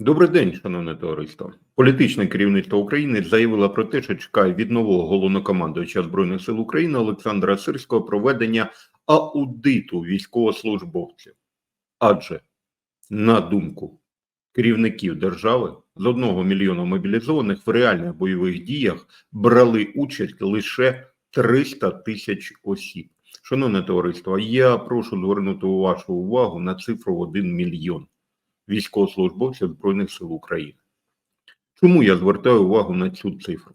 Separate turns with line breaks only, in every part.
Добрий день, шановне товариство. Політичне керівництво України заявило про те, що чекає від нового головнокомандуюча Збройних сил України Олександра Сирського проведення аудиту військовослужбовців. Адже, на думку керівників держави, з одного мільйона мобілізованих в реальних бойових діях брали участь лише 300 тисяч осіб. Шановне товариство, я прошу звернути вашу увагу на цифру в 1 мільйон військовослужбовців Збройних сил України. Чому я звертаю увагу на цю цифру?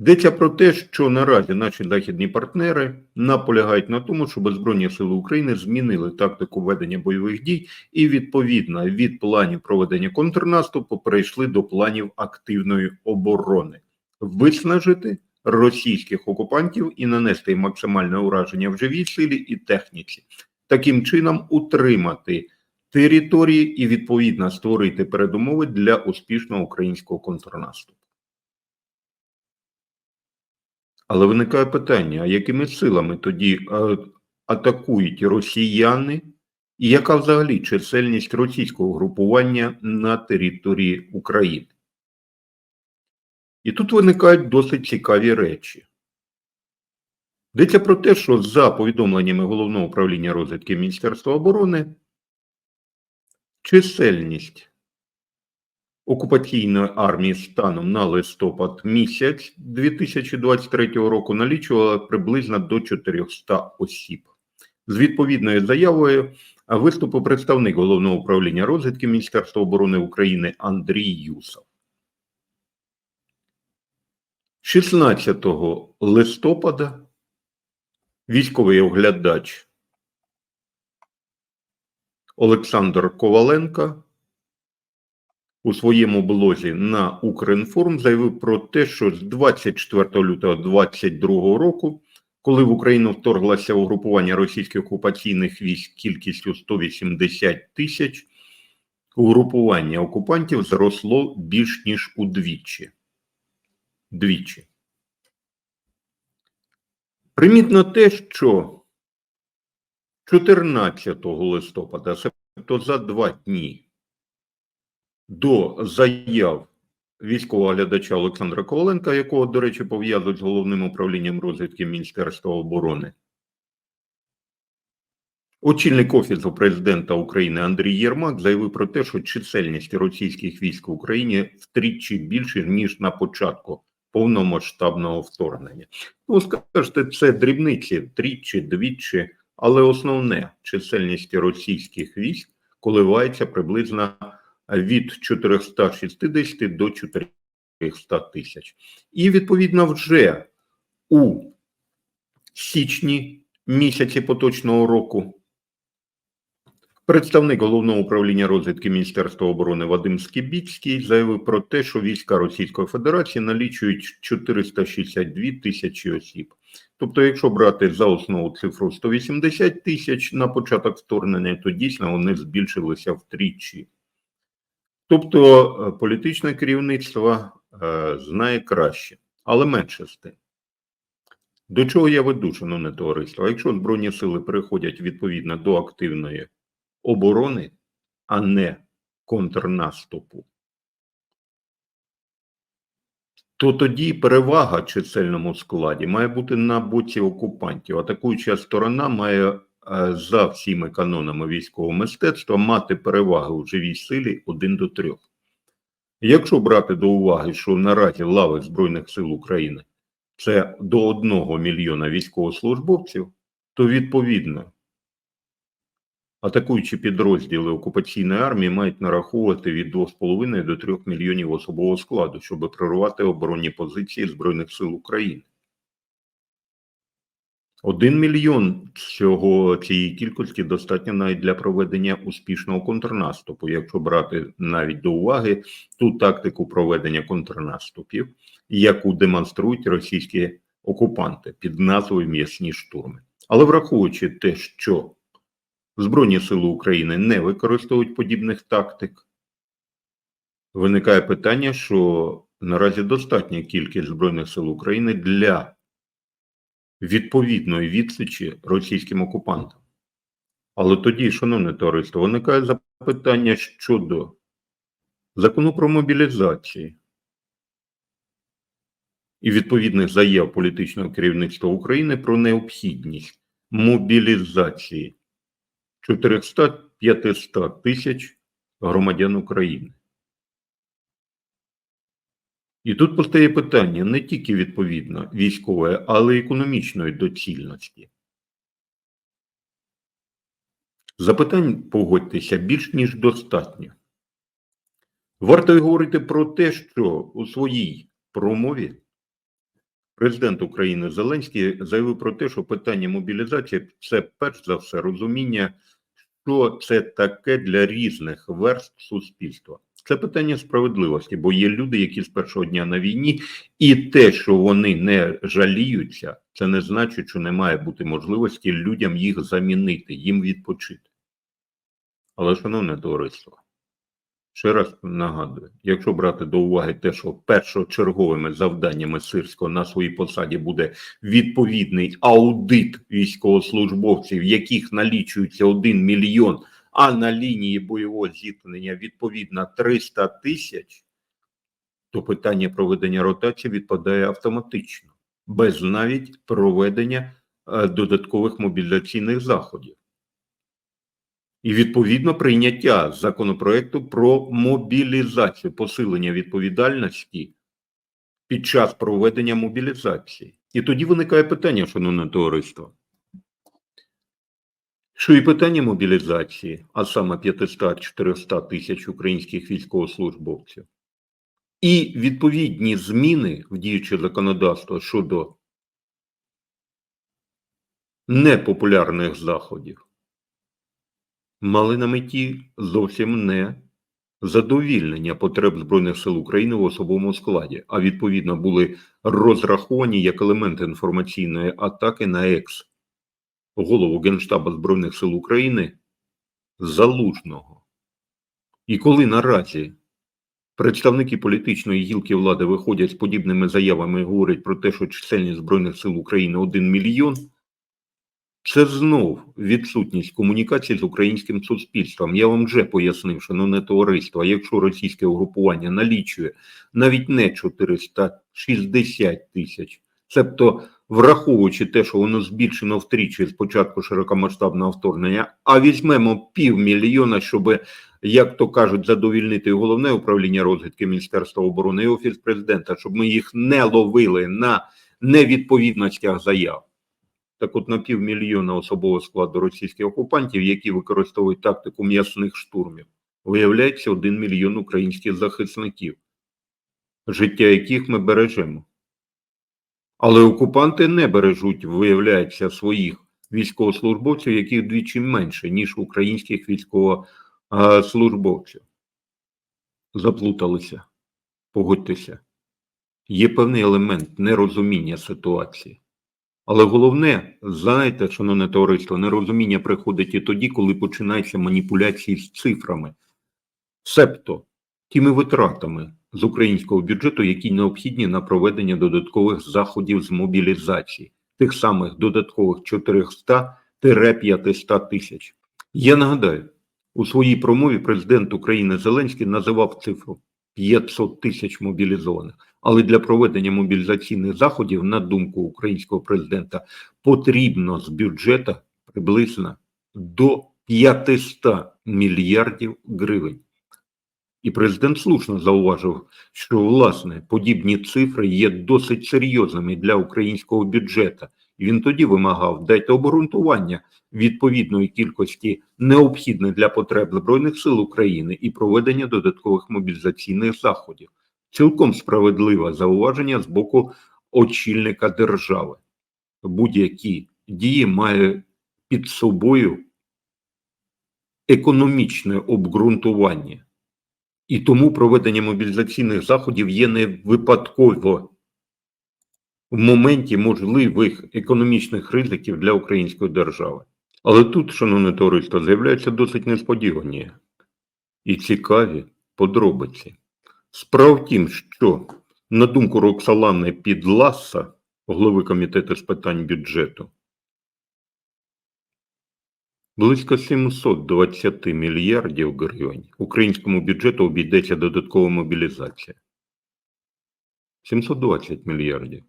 Йдеться про те, що наразі наші західні партнери наполягають на тому, щоб Збройні сили України змінили тактику ведення бойових дій і, відповідно, від планів проведення контрнаступу перейшли до планів активної оборони, виснажити російських окупантів і нанести максимальне ураження в живій силі і техніці, таким чином утримати території і відповідно створити передумови для успішного українського контрнаступу. Але виникає питання: а якими силами тоді е, атакують росіяни, і яка взагалі чисельність російського групування на території України? І тут виникають досить цікаві речі. Йдеться про те, що за повідомленнями Головного управління розвідки Міністерства оборони, чисельність окупаційної армії станом на листопад місяць 2023 року налічувала приблизно до 400 осіб. З відповідною заявою виступив представник Головного управління розвідки Міністерства оборони України Андрій Юсов. 16 листопада військовий оглядач Олександр Коваленко у своєму блозі на Укрінформ заявив про те, що з 24 лютого 2022 року, коли в Україну вторглося угрупування російських окупаційних військ кількістю 180 тисяч, угрупування окупантів зросло більш ніж удвічі. Двічі. Примітно те, що 14 листопада, тобто за два дні до заяв військового глядача Олександра Коваленка, якого, до речі, пов'язують з головним управлінням розвідки Міністерства оборони, очільник Офісу президента України Андрій Єрмак заявив про те, що чисельність російських військ в Україні втричі більше, ніж на початку повномасштабного вторгнення. Ну, скажете, це дрібниці тричі, двічі, але основне чисельність російських військ коливається приблизно від 460 до 400 тисяч. І відповідно вже у січні місяці поточного року Представник головного управління розвідки Міністерства оборони Вадим Скібіцький заявив про те, що війська Російської Федерації налічують 462 тисячі осіб. Тобто, якщо брати за основу цифру 180 тисяч на початок вторгнення, то дійсно вони збільшилися втричі. Тобто е, політичне керівництво е, знає краще, але менше з тим. До чого я веду, шановне товариство? Якщо Збройні сили переходять відповідно до активної оборони, а не контрнаступу, то тоді перевага чисельному складі має бути на боці окупантів. Атакуюча сторона має е, за всіми канонами військового мистецтва мати перевагу в живій силі 1 до 3. Якщо брати до уваги, що наразі лави Збройних сил України це до 1 мільйона військовослужбовців, то відповідно Атакуючі підрозділи окупаційної армії мають нараховувати від 2,5 до 3 мільйонів особового складу, щоб прорвати оборонні позиції Збройних сил України. Один мільйон цього цієї кількості достатньо навіть для проведення успішного контрнаступу, якщо брати навіть до уваги ту тактику проведення контрнаступів, яку демонструють російські окупанти під назвою М'ясні штурми. Але враховуючи те, що Збройні сили України не використовують подібних тактик. Виникає питання, що наразі достатня кількість Збройних сил України для відповідної відсічі російським окупантам. Але тоді, шановне товариство, виникає питання щодо закону про мобілізацію і відповідних заяв політичного керівництва України про необхідність мобілізації 400-500 тисяч громадян України. І тут постає питання не тільки відповідно військової, але й економічної доцільності. Запитань, погодьтеся, більш ніж достатньо. Варто й говорити про те, що у своїй промові президент України Зеленський заявив про те, що питання мобілізації це перш за все розуміння, що це таке для різних верств суспільства. Це питання справедливості, бо є люди, які з першого дня на війні, і те, що вони не жаліються, це не значить, що не має бути можливості людям їх замінити, їм відпочити. Але, шановне товариство, ще раз нагадую: якщо брати до уваги те, що першочерговими завданнями Сирського на своїй посаді буде відповідний аудит військовослужбовців, яких налічується 1 мільйон, а на лінії бойового зіткнення відповідно 300 тисяч, то питання проведення ротації відпадає автоматично, без навіть проведення е, додаткових мобілізаційних заходів. І відповідно прийняття законопроекту про мобілізацію, посилення відповідальності під час проведення мобілізації. І тоді виникає питання, шановне товариство, що і питання мобілізації, а саме 500-400 тисяч українських військовослужбовців, і відповідні зміни в діюче законодавство щодо непопулярних заходів мали на меті зовсім не задовільнення потреб Збройних сил України в особовому складі, а відповідно були розраховані як елемент інформаційної атаки на екс голову Генштабу Збройних сил України Залужного. І коли наразі представники політичної гілки влади виходять з подібними заявами і говорять про те, що чисельність Збройних сил України 1 мільйон. Це знов відсутність комунікації з українським суспільством. Я вам вже пояснив, шановне товариство, якщо російське угрупування налічує навіть не 460 тисяч, тобто враховуючи те, що воно збільшено втричі з початку широкомасштабного вторгнення, а візьмемо півмільйона, щоб, як то кажуть, задовільнити головне управління розвідки Міністерства оборони і Офіс президента, щоб ми їх не ловили на невідповідностях заяв. Так от на півмільйона особового складу російських окупантів, які використовують тактику м'ясних штурмів, виявляється один мільйон українських захисників, життя яких ми бережемо. Але окупанти не бережуть, виявляється, своїх військовослужбовців, яких двічі менше, ніж українських військовослужбовців. Заплуталися, погодьтеся. Є певний елемент нерозуміння ситуації. Але головне, знаєте, шановне товариство, нерозуміння приходить і тоді, коли починаються маніпуляції з цифрами, себто тими витратами з українського бюджету, які необхідні на проведення додаткових заходів з мобілізації, тих самих додаткових 400-500 тисяч. Я нагадаю, у своїй промові президент України Зеленський називав цифру 500 тисяч мобілізованих. Але для проведення мобілізаційних заходів, на думку українського президента, потрібно з бюджету приблизно до 500 мільярдів гривень. І президент слушно зауважив, що власне подібні цифри є досить серйозними для українського бюджету. Він тоді вимагав дайте обґрунтування відповідної кількості необхідних для потреб Збройних сил України і проведення додаткових мобілізаційних заходів. Цілком справедливе зауваження з боку очільника держави. Будь-які дії має під собою економічне обґрунтування. І тому проведення мобілізаційних заходів є не випадково в моменті можливих економічних ризиків для української держави. Але тут, шановне товариство, з'являються досить несподівані і цікаві подробиці. Справа в тім, що, на думку Роксалани Підласа, голови комітету з питань бюджету, Близько 720 мільярдів гривень українському бюджету обійдеться додаткова мобілізація. 720 мільярдів.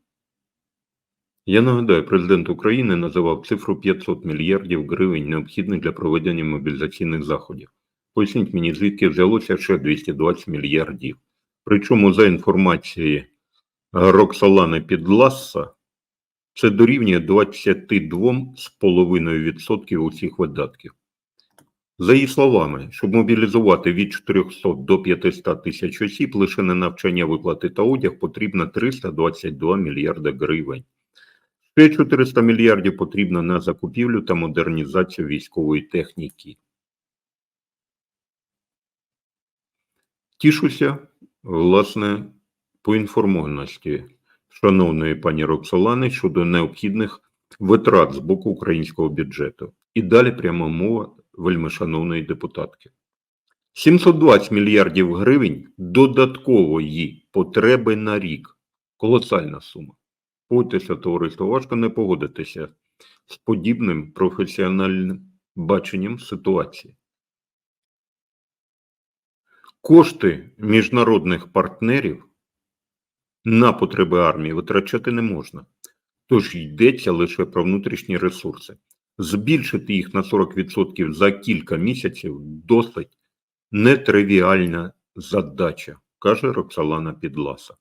Я нагадаю, президент України називав цифру 500 мільярдів гривень необхідних для проведення мобілізаційних заходів. Поясніть мені, звідки взялося ще 220 мільярдів. Причому за інформацією Роксолани Підласса, це дорівнює 22,5% усіх видатків. За її словами, щоб мобілізувати від 400 до 500 тисяч осіб, лише на навчання, виплати та одяг потрібно 322 мільярди гривень. Ще 400 мільярдів потрібно на закупівлю та модернізацію військової техніки. Тішуся, власне, поінформованості шановної пані Роксолани щодо необхідних витрат з боку українського бюджету. І далі пряма мова вельми шановної депутатки. 720 мільярдів гривень додаткової потреби на рік. Колосальна сума. Погодьтеся, товариство, важко не погодитися з подібним професіональним баченням ситуації. Кошти міжнародних партнерів на потреби армії витрачати не можна. Тож йдеться лише про внутрішні ресурси. Збільшити їх на 40% за кілька місяців досить нетривіальна задача, каже Роксолана Підласа.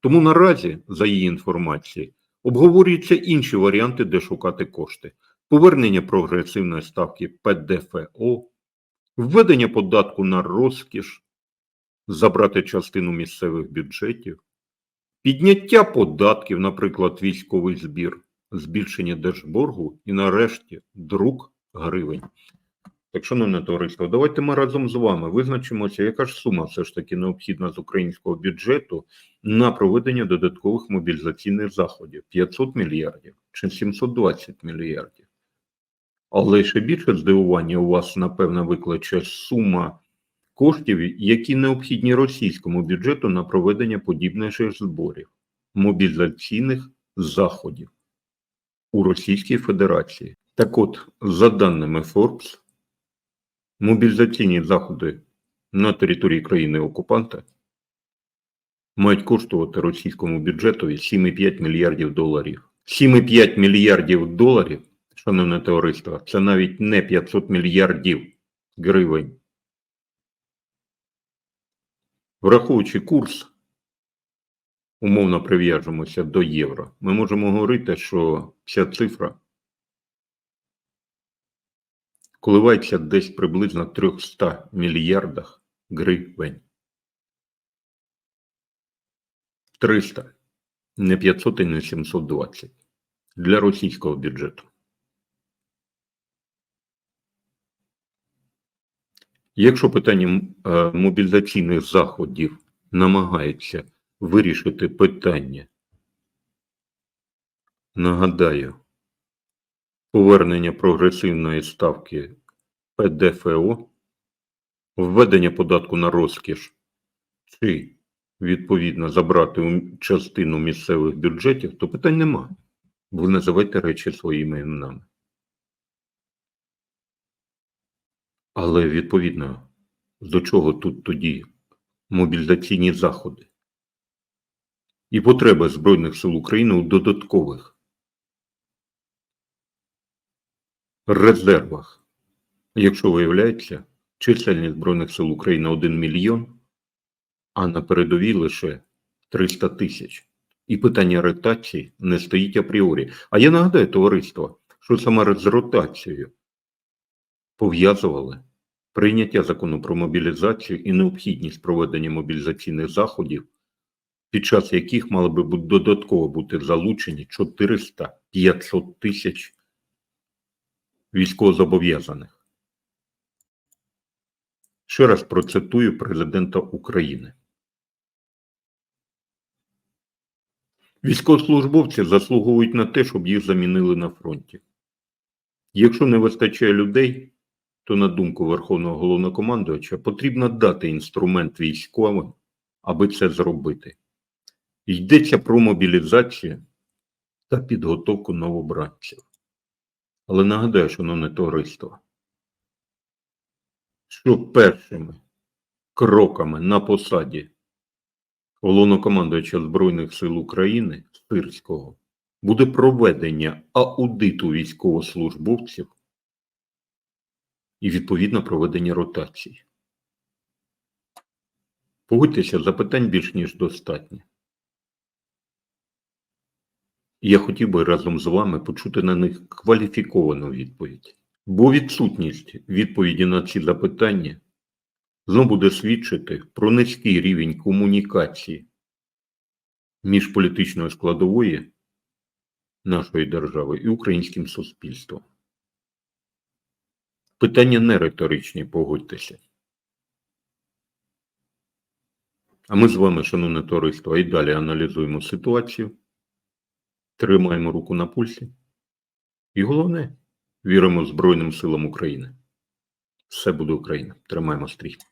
Тому наразі, за її інформацією, обговорюються інші варіанти, де шукати кошти: повернення прогресивної ставки ПДФО, введення податку на розкіш, забрати частину місцевих бюджетів, підняття податків, наприклад, військовий збір, збільшення держборгу і, нарешті, друк гривень. Так, шановне товариство, давайте ми разом з вами визначимося, яка ж сума все ж таки необхідна з українського бюджету на проведення додаткових мобілізаційних заходів 500 мільярдів чи 720 мільярдів. Але ще більше здивування у вас, напевно, викличе сума коштів, які необхідні російському бюджету на проведення подібних же зборів, мобілізаційних заходів у Російській Федерації. Так от, за даними Forbes, мобілізаційні заходи на території країни-окупанта мають коштувати російському бюджету 7,5 мільярдів доларів. 7,5 мільярдів доларів, шановне товариство, це навіть не 500 мільярдів гривень. Враховуючи курс, умовно прив'яжемося до євро, ми можемо говорити, що ця цифра коливається десь приблизно 300 мільярдах гривень. 300, не 500 і не 720 для російського бюджету. Якщо питання е, мобілізаційних заходів намагається вирішити питання, нагадаю, повернення прогресивної ставки ПДФО, введення податку на розкіш чи, відповідно, забрати частину місцевих бюджетів, то питань нема. Ви називайте речі своїми іменами. Але відповідно, до чого тут тоді мобілізаційні заходи і потреба Збройних сил України у додаткових резервах, якщо виявляється, чисельність Збройних сил України 1 мільйон, а на передовій лише 300 тисяч. І питання ротації не стоїть апріорі. А я нагадаю, товариство, що саме з ротацією пов'язували прийняття закону про мобілізацію і необхідність проведення мобілізаційних заходів, під час яких мали би додатково бути залучені 400-500 тисяч військовозобов'язаних. Ще раз процитую президента України. Військовослужбовці заслуговують на те, щоб їх замінили на фронті. Якщо не вистачає людей, то, на думку Верховного головнокомандувача, потрібно дати інструмент військовим, аби це зробити. Йдеться про мобілізацію та підготовку новобранців. Але нагадаю, шановне товариство, що першими кроками на посаді головнокомандуюча Збройних сил України Сирського буде проведення аудиту військовослужбовців і відповідно проведення ротацій. Погодьтеся, запитань більш ніж достатньо. Я хотів би разом з вами почути на них кваліфіковану відповідь. Бо відсутність відповіді на ці запитання знову буде свідчити про низький рівень комунікації між політичною складовою нашої держави і українським суспільством. Питання не риторичні, погодьтеся. А ми з вами, шановне товариство, і далі аналізуємо ситуацію, тримаємо руку на пульсі. І головне, віримо Збройним силам України. Все буде Україна. Тримаємо стрій.